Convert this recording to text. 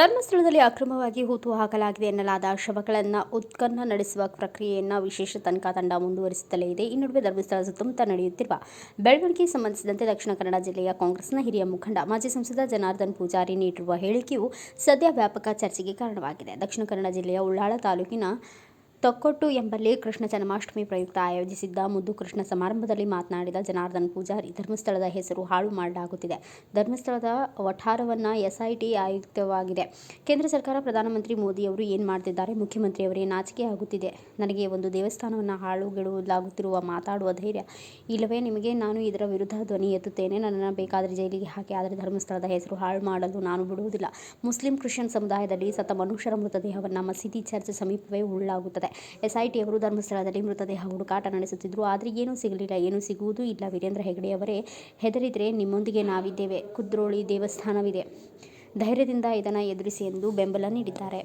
ಧರ್ಮಸ್ಥಳದಲ್ಲಿ ಅಕ್ರಮವಾಗಿ ಹೂತು ಹಾಕಲಾಗಿದೆ ಎನ್ನಲಾದ ಶವಗಳನ್ನು ಉತ್ಖನ್ನ ನಡೆಸುವ ಪ್ರಕ್ರಿಯೆಯನ್ನು ವಿಶೇಷ ತನಿಖಾ ತಂಡ ಮುಂದುವರಿಸುತ್ತಲೇ ಇದೆ. ಈ ನಡುವೆ ಧರ್ಮಸ್ಥಳ ಸುತ್ತಮುತ್ತ ನಡೆಯುತ್ತಿರುವ ಬೆಳವಣಿಗೆ ಸಂಬಂಧಿಸಿದಂತೆ ದಕ್ಷಿಣ ಕನ್ನಡ ಜಿಲ್ಲೆಯ ಕಾಂಗ್ರೆಸ್ನ ಹಿರಿಯ ಮುಖಂಡ, ಮಾಜಿ ಸಂಸದ ಜನಾರ್ದನ್ ಪೂಜಾರಿ ನೀಡಿರುವ ಹೇಳಿಕೆಯು ಸದ್ಯ ವ್ಯಾಪಕ ಚರ್ಚೆಗೆ ಕಾರಣವಾಗಿದೆ. ದಕ್ಷಿಣ ಕನ್ನಡ ಜಿಲ್ಲೆಯ ಉಳ್ಳಾಳ ತಾಲೂಕಿನ ತೊಕ್ಕೊಟ್ಟು ಎಂಬಲ್ಲಿ ಕೃಷ್ಣ ಜನ್ಮಾಷ್ಟಮಿ ಪ್ರಯುಕ್ತ ಆಯೋಜಿಸಿದ್ದ ಮುದ್ದು ಕೃಷ್ಣ ಸಮಾರಂಭದಲ್ಲಿ ಮಾತನಾಡಿದ ಜನಾರ್ದನ್ ಪೂಜಾರಿ, ಧರ್ಮಸ್ಥಳದ ಹೆಸರು ಹಾಳು ಮಾಡಲಾಗುತ್ತಿದೆ. ಧರ್ಮಸ್ಥಳದ ವಠಾರವನ್ನು ಎಸ್ಐಟಿ ಆಯುಕ್ತವಾಗಿದೆ. ಕೇಂದ್ರ ಸರ್ಕಾರ, ಪ್ರಧಾನಮಂತ್ರಿ ಮೋದಿಯವರು ಏನು ಮಾಡ್ತಿದ್ದಾರೆ? ಮುಖ್ಯಮಂತ್ರಿಯವರೇ ನಾಚಿಕೆ ಆಗುತ್ತಿದೆ. ನನಗೆ ಒಂದು ದೇವಸ್ಥಾನವನ್ನು ಹಾಳುಗೆಡುವುದಾಗುತ್ತಿರುವ ಮಾತಾಡುವ ಧೈರ್ಯ ಇಲ್ಲವೇ? ನಿಮಗೆ ನಾನು ಇದರ ವಿರುದ್ಧ ಧ್ವನಿ ಎತ್ತುತ್ತೇನೆ. ನನ್ನನ್ನು ಬೇಕಾದರೆ ಜೈಲಿಗೆ ಹಾಕಿ, ಆದರೆ ಧರ್ಮಸ್ಥಳದ ಹೆಸರು ಹಾಳು ಮಾಡಲು ನಾನು ಬಿಡುವುದಿಲ್ಲ. ಮುಸ್ಲಿಂ, ಕ್ರಿಶ್ಚಿಯನ್ ಸಮುದಾಯದಲ್ಲಿ ಸತ ಮನುಷ್ಯರ ಮೃತದೇಹವನ್ನು ಮಸೀದಿ ಚರ್ಚ್ ಸಮೀಪವೇ ಉಳ್ಳಾಗುತ್ತದೆ. ಎಸ್ಐಟಿಯವರು ಧರ್ಮಸ್ಥಳದಲ್ಲಿ ಮೃತದೇಹ ಹುಡುಕಾಟ ನಡೆಸುತ್ತಿದ್ದರು. ಆದರೆ ಏನೂ ಸಿಗಲಿಲ್ಲ, ಏನೂ ಸಿಗುವುದು ಇಲ್ಲ. ವೀರೇಂದ್ರ ಹೆಗಡೆಯವರೇ ಹೆದರಿದರೆ ನಿಮ್ಮೊಂದಿಗೆ ನಾವಿದ್ದೇವೆ. ಕುದ್ರೋಳಿ ದೇವಸ್ಥಾನವಿದೆ. ಧೈರ್ಯದಿಂದ ಇದನ್ನು ಎದುರಿಸಿ ಎಂದು ಬೆಂಬಲ ನೀಡಿದ್ದಾರೆ.